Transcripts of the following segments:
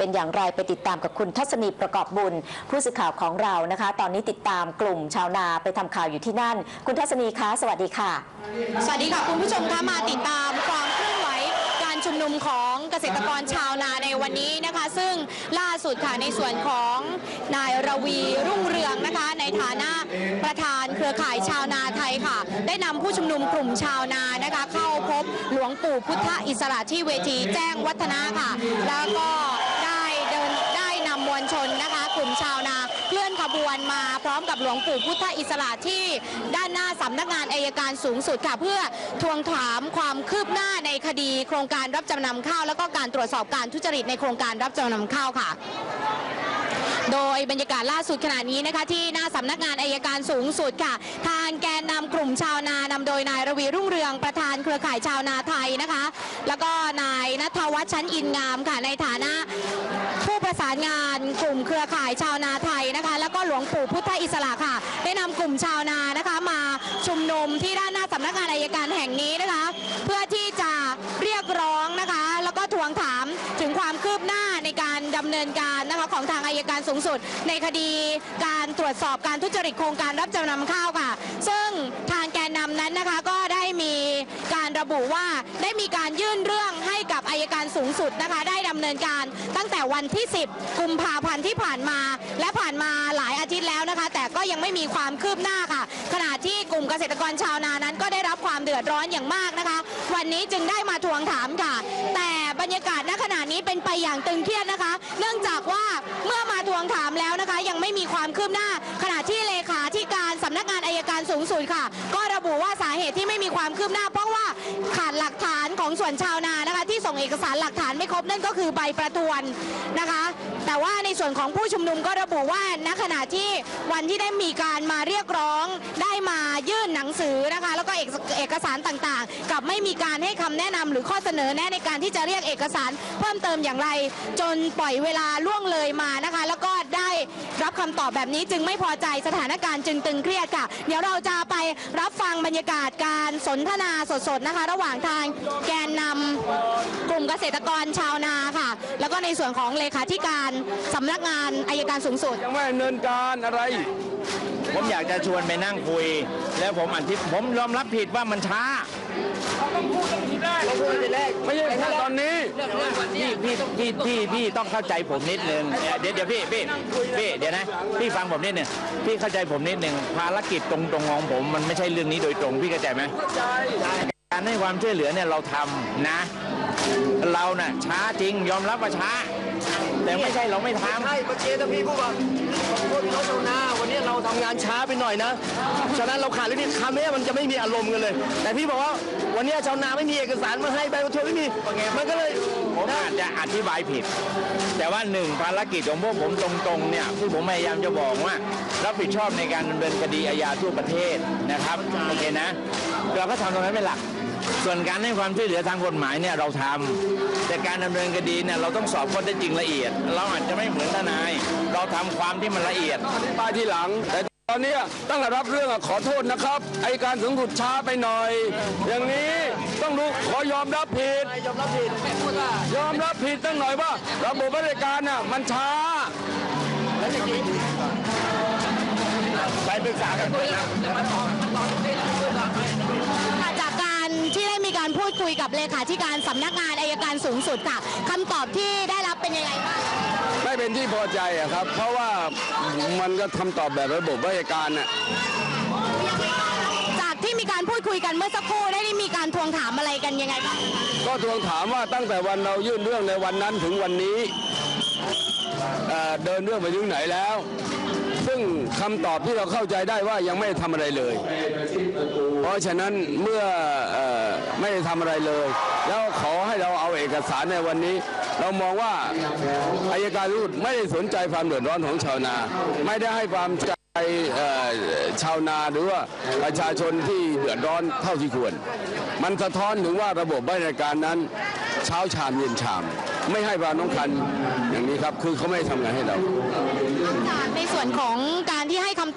เป็นอย่างไรไปติดตามกับคุณทัศนีประกอบบุญ ผู้สื่อข่าวของเรานะคะ ตอนนี้ติดตามกลุ่มชาวนาไปทำข่าวอยู่ที่นั่น คุณทัศนีคะสวัสดีค่ะ สวัสดีค่ะคุณผู้ชมคะมาติดตามความเคลื่อนไหวการชุมนุมของเกษตรกรชาวนาในวันนี้นะคะ ซึ่งล่าสุดค่ะในส่วนของนายรวีรุ่งเรืองนะคะ ในฐานะประธานเครือข่ายชาวนาไทยค่ะ ได้นำผู้ชุมนุมกลุ่มชาวนานะคะ เข้าพบหลวงปู่พุทธอิสระที่เวทีแจ้งวัฒนะค่ะ แล้วก็ได้เดินได้นำมวล ชนนะคะ กลุ่มชาวนาเคลื่อนขบวนมาพร้อมกับหลวงปู่พุทธอิสระที่ด้านหน้าสำนักงานอายการสูงสุดค่ะเพื่อทวงถามความคืบหน้าในคดีโครงการรับจำนำข้าว แล้วก็การตรวจสอบการทุจริตในโครงการรับจำนำข้าวค่ะโดยบรรยากาศล่าสุดขณะนี้นะคะที่หน้าสำนักงานอายการสูงสุดค่ะ ทางแกนนำกลุ่มชาวนานำโดยนายรวีรุ่งเรืองประธานเครือข่ายชาวนาไทยนะคะ แล้วก็นายนัทวัฒน์ชั้นอินงามค่ะในฐานะ ประสานงานกลุ่มเครือข่ายชาวนาไทยนะคะ แล้วก็หลวงปู่พุทธอิสระค่ะ ได้นำกลุ่มชาวนานะคะมาชุมนุมที่ด้านหน้าสำนักงานอายการแห่งนี้นะคะ เพื่อที่จะเรียกร้องนะคะ แล้วก็ทวงถามถึงความคืบหน้าในการดำเนินการนะคะของทางอายการสูงสุด ในคดีการตรวจสอบการทุจริตโครงการรับจำนำข้าวค่ะ ซึ่งทางแกนนำนั้นนะคะก็ได้มีการระบุว่าได้มีการยื่นเรื่อง อายการสูงสุดนะคะ ได้ดำเนินการตั้งแต่วันที่ 10 กุมภาพันธ์ที่ผ่านมา และผ่านมาหลายอาทิตย์แล้วนะคะ แต่ก็ยังไม่มีความคืบหน้าค่ะ ขณะที่กลุ่มเกษตรกรชาวนานั้น ก็ได้รับความเดือดร้อนอย่างมากนะคะ วันนี้จึงได้มาทวงถามค่ะ แต่บรรยากาศณขณะนี้เป็นไปอย่างตึงเครียดนะคะ เนื่องจากว่าเมื่อมาทวงถามแล้วนะคะ ยังไม่มีความคืบหน้า ขณะที่เลขาธิการสำนักงานอายการสูงสุดค่ะ ก็ระบุว่าสาเหตุที่ไม่มีความคืบหน้า เพราะว่าขาดหลักฐานของส่วนชาวนาน ส่งเอกสารหลักฐานไม่ครบนั่นก็คือใบประทวนนะคะ แต่ว่าในส่วนของผู้ชุมนุมก็ระบุว่าณขณะที่วันที่ได้มีการมาเรียกร้องได้มายื่นหนังสือนะคะ แล้วก็เอกเอกสารต่างๆ กับไม่มีการให้คำแนะนำหรือข้อเสนอแนะในการที่จะเรียกเอกสารเพิ่มเติมอย่างไร จนปล่อยเวลาล่วงเลยมานะคะ แล้วก็ได้รับคำตอบแบบนี้จึงไม่พอใจสถานการณ์จึงตึงเครียดค่ะ เดี๋ยวเราจะไปรับฟังบรรยากาศการสนทนาสดๆนะคะ ระหว่างทางแก เกษตรกรชาวนาค่ะ แล้วก็ในส่วนของเลขาธิการสำนักงานอายการสูงสุด ยังไม่ดำเนินการอะไรผมอยากจะชวนไปนั่งคุย แล้วผมอธิผมยอมรับผิดว่ามันช้าไม่ใช่แค่ตอนนี้พี่พี่พี่พี่พี่ต้องเข้าใจผมนิดนึงเดี๋ยวเดี๋ยวพี่พี่พี่เดี๋ยวนะพี่ฟังผมนิดนึงพี่เข้าใจผมนิดนึงภารกิจตรงตรงของผมมันไม่ใช่เรื่องนี้โดยตรงพี่เข้าใจไหมการให้ความช่วยเหลือเนี่ยเราทำนะ เราน่ะช้าจริงยอมรับว่าช้า แต่ไม่ใช่เราไม่ทำใช่เมื่อกี้ถ้าพี่พูดว่าขอโทษพี่น้องชาวนาวันนี้เราทำงานช้าไปหน่อยนะฉะนั้นเราขาดเรื่องนี้คำนี้มันจะไม่มีอารมณ์กันเลย แต่พี่บอกว่าวันนี้ชาวนาไม่มีเอกสารมาให้ใบประทวนไม่มีมันก็เลยผมอาจจะอธิบายผิด แต่ว่าหนึ่งภารกิจของพวกผมตรงๆเนี่ยที่ผมพยายามจะบอกว่ารับผิดชอบในการดำเนินคดีอาญาทั่วประเทศนะครับโอเคนะเราก็ทำตรงนั้นเป็นหลัก ส่วนการให้ความช่วยเหลือทางกฎหมายเนี่ยเราทำแต่การดำเนินคดีเนี่ยเราต้องสอบข้อเท็จจริงละเอียด เราอาจจะไม่เหมือนทนาย เราทำความที่มันละเอียดอธิบายทีหลังแต่ตอนเนี้ยตั้งแต่รับเรื่องอะขอโทษนะครับไอการสูงสุดช้าไปหน่อย อย่างนี้ต้องรู้ขอยอมรับผิด ยอมรับผิดพูดว่ายอมรับผิดตั้งหน่อยว่า ระบบราชการน่ะมันช้าแล้วจริงไปปรึกษากันด้วยนะ คุยกับเลขาธิการสำนักงานอายการสูงสุดค่ะคำตอบที่ได้รับเป็นยังไงบ้างไม่เป็นที่พอใจอะครับ เพราะว่ามันก็ทำตอบแบบระบบราชการน่ะจากที่มีการพูดคุยกันเมื่อสักครู่ได้มีการทวงถามอะไรกันยังไงบ้างก็ทวงถามว่าตั้งแต่วันเรายื่นเรื่องในวันนั้นถึงวันนี้เอ่อเดินเรื่องไปถึงไหนแล้ว ซึ่งคำตอบที่เราเข้าใจได้ว่ายังไม่ได้ทำอะไรเลยเพ ราะฉะนั้นเมื่ออไม่ได้ทำอะไรเลย แล้วขอให้เราเอาเอกสารในวันนี้ เรามองว่าอายการรูดไม่ได้สนใจความเดือดร้อนของชาวนา ไม่ได้ให้ความใจชาวนาหรือว่าประชาชนที่เดือดร้อนเท่าที่ควร มันสะท้อนถึงว่าระบบราชการนั้น เช้าชามเย็นชาม ไม่ให้ความสำคัญอย่างนี้ครับ คือเขาไม่ทำงานให้เราในส่วนของการ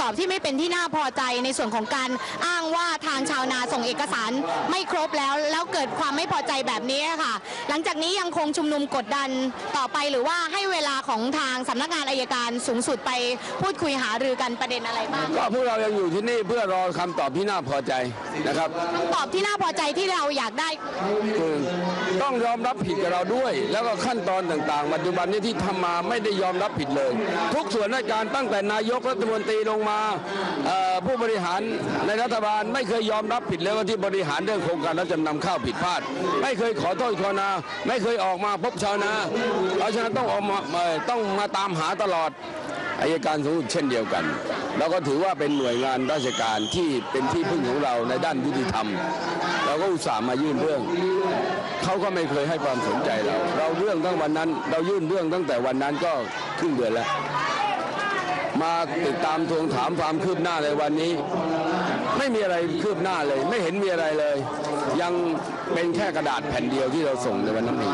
ตอบที่ไม่เป็นที่น่าพอใจในส่วนของการอ้างว่าทางชาวนาส่งเอกสารไม่ครบแล้ว แล้วเกิดความไม่พอใจแบบนี้ค่ะ หลังจากนี้ยังคงชุมนุมกดดันต่อไปหรือว่าให้เวลาของทางสำนักงานอายการสูงสุดไปพูดคุยหารือกันประเด็นอะไรบ้างก็พวกเรายังอยู่ที่นี่เพื่อรอคำตอบที่น่าพอใจนะครับคำตอบที่น่าพอใจที่เราอยากได้คือต้องยอมรับผิดกับเราด้วย แล้วก็ขั้นตอนต่างๆปัจจุบันนี้ที่ทำมาไม่ได้ยอมรับผิดเลย ทุกส่วนราชการตั้งแต่นายกรัฐมนตรีลงมาผู้บริหารในรัฐบาลไม่เคยยอมรับผิดเลยว่าที่บริหารเรื่องโครงการรับจำนำข้าวผิดพลาด ไม่เคยขอโทษขอนา ไม่เคยออกมาพบชาวนาเพราะฉะนั้นต้องออกมาต้องมาตามหาตลอดอายการสูงสุดเช่นเดียวกันเราก็ถือว่าเป็นหน่วยงานราชการที่เป็นที่พึ่งของเราในด้านยุติธรรม เราก็อุตส่าห์มายื่นเรื่องเขาก็ไม่เคยให้ความสนใจเรา เราเรื่องตั้งวันนั้น เรายื่นเรื่องตั้งแต่วันนั้นก็ครึ่งเดือนแล้ว มาติดตามทวงถามความคืบหน้าในวันนี้ ไม่มีอะไรคืบหน้าเลย ไม่เห็นมีอะไรเลย ยังเป็นแค่กระดาษแผ่นเดียวที่เราส่งในวันนั้นเอง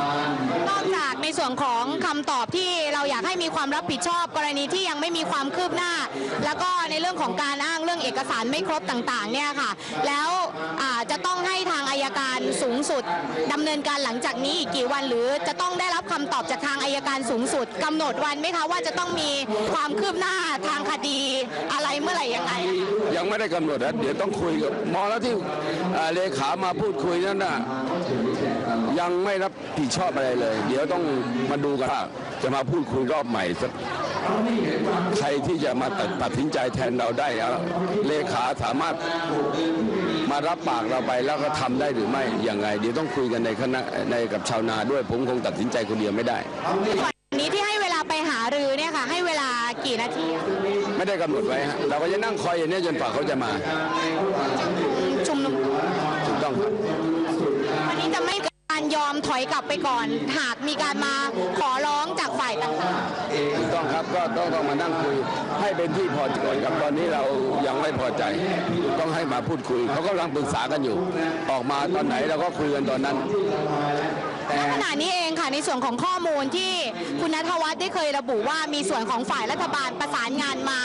นอกจากในส่วนของคำตอบที่เราอยากให้มีความรับผิดชอบ กรณีที่ยังไม่มีความคืบหน้า แล้วก็ในเรื่องของการอ้างเรื่องเอกสารไม่ครบต่างๆเนี่ยค่ะ แล้วจะต้องให้ทาง การสูงสุดดำเนินการหลังจากนี้อีกกี่วันหรือจะต้องได้รับคำตอบจากทางอายการสูงสุดกำหนดวันไหมคะว่าจะต้องมีความคืบหน้าทางคดีอะไรเมื่อไหร่ยังไง ยังไม่ได้กำหนดนะเดี๋ยวต้องคุยกับมอแล้วที่เลขามาพูดคุยนั่นน่ะยังไม่รับผิดชอบอะไรเลย เดี๋ยวต้องมาดูกันว่าจะมาพูดคุยรอบใหม่สักใครที่จะมาตัดตัดสินใจแทนเราได้อะเลขาสามารถ มารับปากเราไปแล้วก็ทำได้หรือไม่ยังไงเดี๋ยวต้องคุยกันในคณะในกับชาวนาด้วยผมคงตัดสินใจคนเดียวไม่ได้วันนี้ที่ให้เวลาไปหารือเนี่ยค่ะ ให้เวลากี่นาที ไม่ได้กำหนดไว้ฮะเราก็จะนั่งคอยอย่างนี้จนฝ่าเขาจะมาชุมนุมถูกต้องครับวันนี้จะไม่มีการยอมถอยกลับไปก่อน หากมีการมาขอร้ ถูกต้องครับ ก็ต้องต้องมานั่งคุย ให้เป็นที่พอใจก่อนครับตอนนี้เรายังไม่พอใจ ต้องให้มาพูดคุยเขากำลังปรึกษากันอยู่ ออกมาตอนไหนเราก็คุยกันตอนนั้นๆขณะนี้เองค่ะในส่วนของข้อมูลที่คุณนัทวัฒน์ได้เคยระบุว่ามีส่วนของฝ่ายรัฐบาลประสานงานมา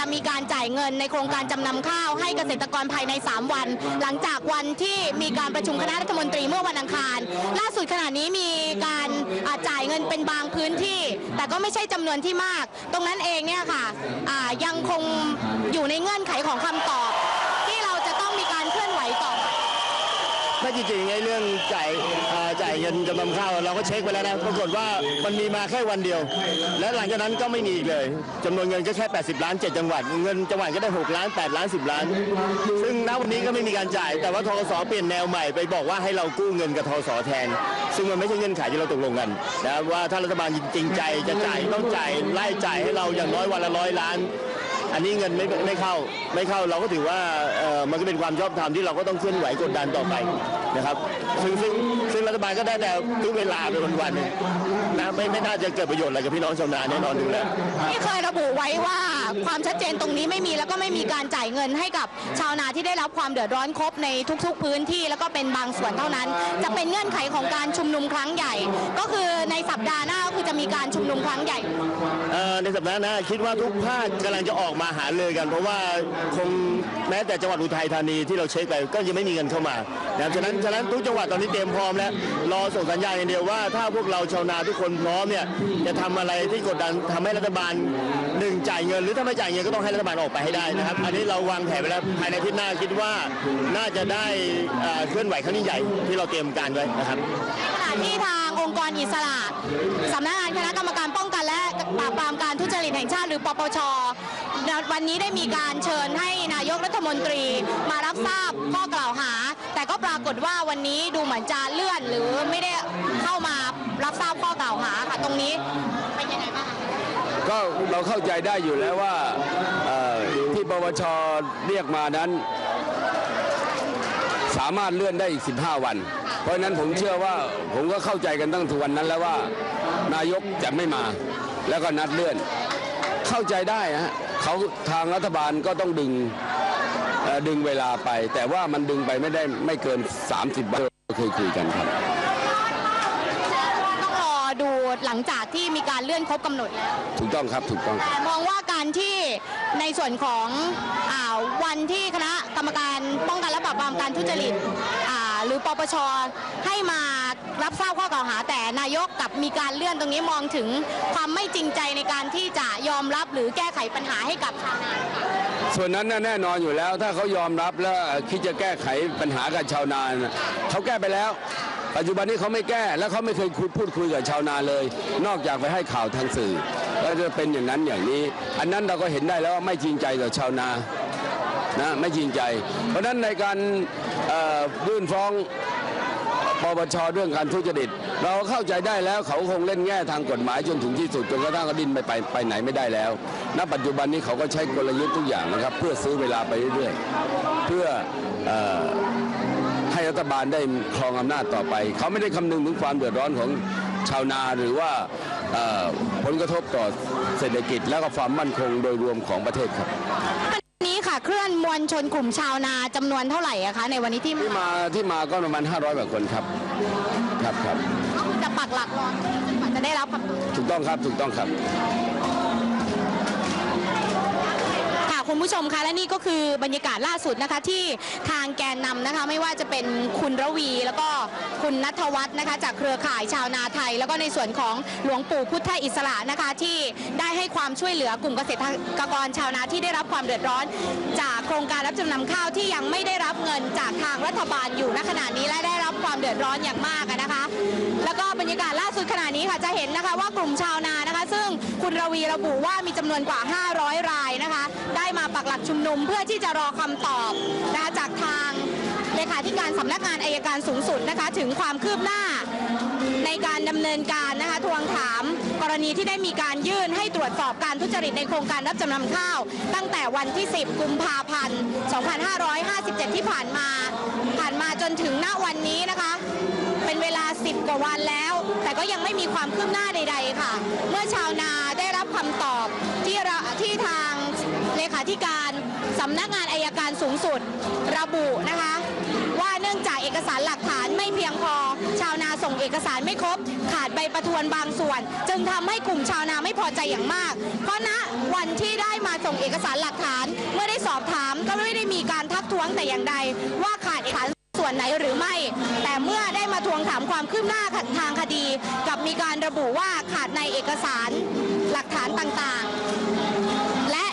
จะมีการจ่ายเงินในโครงการจำนำข้าวให้เกษตรกรภายใน 3 วัน หลังจากวันที่มีการประชุมคณะรัฐมนตรีเมื่อวันอังคาร ล่าสุดขณะนี้มีการจ่ายเงินเป็นบางพื้นที่ แต่ก็ไม่ใช่จำนวนที่มาก ตรงนั้นเองเนี่ยค่ะยังคงอยู่ในเงื่อนไขของคำตอบ ที่เราจะต้องมีการเคลื่อนไหวต่อไม่จริงๆไอ้เรื่องจ่ายายเงินจำนำข้าวเราก็เช็คไปแล้วนะปรากฏว่ามันมีมาแค่วันเดียว และหลังจากนั้นก็ไม่มีอีกเลยจำนวนเงินก็แค่ 80 ล้าน 7 จังหวัด เงินจังหวัดก็ได้ 6 ล้าน 8 ล้าน 10 ล้าน ซึ่งณวันนี้ก็ไม่มีการจ่าย แต่ว่าทกสเปลี่ยนแนวใหม่ไปบอกว่าให้เรากู้เงินกับทกสแทน ซึ่งมันไม่ใช่เงื่อนไขที่เราตกลงกันนะว่าถ้ารัฐบาลจริงใจจะจ่ายต้องจ่ายไล่จ่ายให้เราอย่างน้อยวันละร้อยล้าน อันนี้เงินไม่ไม่เข้าไม่เข้าเราก็ถือว่าเอ่อมันก็เป็นความชอบธรรมที่เราก็ต้องเคลื่อนไหวกดดันต่อไปนะครับ ซึ่งซึ่งซึ่งรัฐบาลก็ได้แต่ทุกเวลาเป็นวันๆนะไม่ไม่น่าจะเกิดประโยชน์อะไรกับพี่น้องชาวนาแน่นอนดูแล้วที่เคยระบุไว้ว่าความชัดเจนตรงนี้ไม่มีแล้วก็ไม่มีการจ่ายเงินให้กับชาวนาที่ได้รับความเดือดร้อนครบในทุก ๆ พื้นที่ แล้วก็เป็นบางส่วนเท่านั้น จะเป็นเงื่อนไขของการชุมนุมครั้งใหญ่ ก็คือในสัปดาห์หน้าก็คือจะมีการชุมนุมครั้งใหญ่เอ่อในสัปดาห์หน้าคิดว่าทุกภาคกำลังจะออกมาหาเลยกัน เพราะว่าคงแม้แต่จังหวัดอุทัยธานีที่เราเช็คไปก็ยังไม่มีเงินเข้ามานะครับฉะนั้นฉะนั้นทุกจังหวัดตอนนี้เตรียมพร้อมแล้วรอส่งสัญญาณอย่างเดียวว่า ถ้าพวกเราชาวนาทุกคนพร้อมเนี่ยจะทำอะไรที่กดดันทำให้รัฐบาลหนึ่งจ่ายเงิน หรือถ้าไม่จ่ายเงินก็ต้องให้รัฐบาลออกไปให้ได้นะครับ อันนี้เราวางแผนไว้แล้วภายในทิศหน้าคิดว่าน่าจะได้เคลื่อนไหวครั้งยิ่งใหญ่ที่เราเตรียมการไว้นะครับขณะที่ทางองค์กรอิสระสำนักงานคณะกรรมการป้องกันและปราบปรามการทุจริตแห่งชาติหรือปปช วันนี้ได้มีการเชิญให้นายกรัฐมนตรีมารับทราบข้อกล่าวหา แต่ก็ปรากฏว่าวันนี้ดูเหมือนจะเลื่อนหรือไม่ได้เข้ามารับทราบข้อกล่าวหาค่ะตรงนี้เป็นยังไงบ้างก็เราเข้าใจได้อยู่แล้วว่าที่ปปชเรียกมานั้น สามารถเลื่อนได้อีก 15 วัน เพราะฉะนั้นผมเชื่อว่าผมก็เข้าใจกันตั้งแต่วันนั้นแล้วว่า นายกจะไม่มาแล้วก็นัดเลื่อน เข้าใจได้ฮะเขาทางรัฐบาลก็ต้องดึงเอ่อดึงเวลาไป แต่ว่ามันดึงไปไม่ได้ไม่เกิน 30วันเคยคุยกันครับต้องรอดูหลังจากที่มีการเลื่อนครบกำหนดแล้วถูกต้องครับถูกต้องแต่มองว่าการที่ในส่วนของอาวันที่คณะกรรมการป้องกันและปราบปรามการทุจริตอ่า หรือปปชให้มารับทราบข้อกล่าวหาแต่นายกกับมีการเลื่อนตรงนี้มองถึงความไม่จริงใจในการที่จะยอมรับหรือแก้ไขปัญหาให้กับชาวนาส่วนนั้นแน่นอนอยู่แล้ว ถ้าเขายอมรับแล้วคิดจะแก้ไขปัญหากับชาวนานเขาแก้ไปแล้ว ปัจจุบันนี้เขาไม่แก้แล้วเขาไม่เคยคุยพูดคุยกับชาวนาเลย นอกจากไปให้ข่าวทางสื่อแล้วจะเป็นอย่างนั้นอย่างนี้ อันนั้นเราก็เห็นได้แล้วว่าไม่จริงใจต่อชาวนานะไม่จริงใจ เพราะฉะนั้นในการ ยื่นฟ้องปปชเรื่องการทุจริต เราเข้าใจได้แล้วเขาคงเล่นแง่ทางกฎหมายจนถึงที่สุดจนกระทั่งเขาดิ้นไปไปไปไหนไม่ได้แล้ว ณ ปัจจุบันนี้เขาก็ใช้กลยุทธ์ทุกอย่างนะครับ เพื่อซื้อเวลาไปเรื่อยๆ เพื่ออให้รัฐบาลได้ครองอำนาจต่อไป เขาไม่ได้คำนึงถึงความเดือดร้อนของชาวนาหรือว่าผลกระทบต่อเศรษฐกิจและก็ความมั่นคงโดยรวมของประเทศครับ ค่ะ เคลื่อนมวลชนกลุ่มชาวนาจำนวนเท่าไหร่อะคะในวันนี้ที่ที่มาที่มาก็ประมาณ500กว่าคนครับ ครับครับจะปักหลักรอจนกว่าจะได้รับคำตอบ ถูกต้องครับถูกต้องครับ ค่ะคุณผู้ชมคะและนี่ก็คือบรรยากาศล่าสุดนะคะที่ทางแกนนำนะคะ ไม่ว่าจะเป็นคุณระวีแล้วก็ คุณนัทวัฒน์นะคะจากเครือข่ายชาวนาไทย แล้วก็ในส่วนของหลวงปู่พุทธอิสระนะคะที่ได้ให้ความช่วยเหลือกลุ่มเกษตรกรชาวนาที่ได้รับความเดือดร้อน จากโครงการรับจำนำข้าวที่ยังไม่ได้รับเงินจากทางรัฐบาลอยู่ณขณะนี้และได้รับความเดือดร้อนอย่างมากนะคะ แล้วก็บรรยากาศล่าสุดขณะนี้ค่ะจะเห็นนะคะว่ากลุ่มชาวนานะคะ ซึ่งคุณระวีระบุว่ามีจำนวนกว่า 500 รายนะคะ ได้มาปักหลักชุมนุมเพื่อที่จะรอคำตอบนะคะจากทาง เลขาธิการสำนักงานอายการสูงสุดนะคะ ถึงความคืบหน้า ในการดำเนินการนะคะทวงถามกรณีที่ได้มีการยื่นให้ตรวจสอบการทุจริตในโครงการรับจำนำข้าว ตั้งแต่วันที่ 10 กุมภาพันธ์ 2557 ที่ผ่านมา ผ่านมาจนถึงณวันนี้นะคะ เป็นเวลา 10 กว่าวันแล้ว แต่ก็ยังไม่มีความคืบหน้าใด ๆ ค่ะ เมื่อชาวนาได้รับคำตอบที่เราที่ทางเลขาธิการสำนักงานอายการสูงสุดระบุนะคะ นื่องจากเอกสารหลักฐานไม่เพียงพอ ชาวนาส่งเอกสารไม่ครบ ขาดใบประทวนบางส่วน จึงทำให้กลุ่มชาวนาไม่พอใจอย่างมาก เพราะณวันที่ได้มาส่งเอกสารหลักฐาน เมื่อได้สอบถามก็ไม่ได้มีการทักท้วงแต่อย่างใด ว่าขาดเอกสารส่วนไหนหรือไม่ แต่เมื่อได้มาทวงถามความคืบหน้าทางคดี กับมีการระบุว่าขาดในเอกสารหลักฐานต่างๆ และ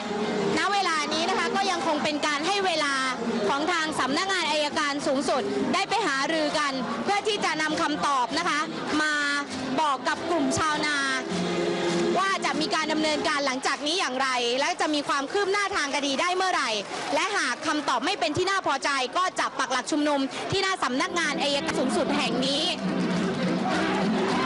ณเวลานี้นะคะก็ยังคงเป็นการให้เวลาของทางสำนักงาน สุดได้ไปหารือกัน เพื่อที่จะนำคำตอบนะคะ มาบอกกับกลุ่มชาวนา ว่าจะมีการดำเนินการหลังจากนี้อย่างไร และจะมีความคืบหน้าทางคดีได้เมื่อไหร่ และหากคำตอบไม่เป็นที่น่าพอใจ ก็จะปักหลักชุมนุมที่หน้าสำนักงานอายการสูงสุดแห่งนี้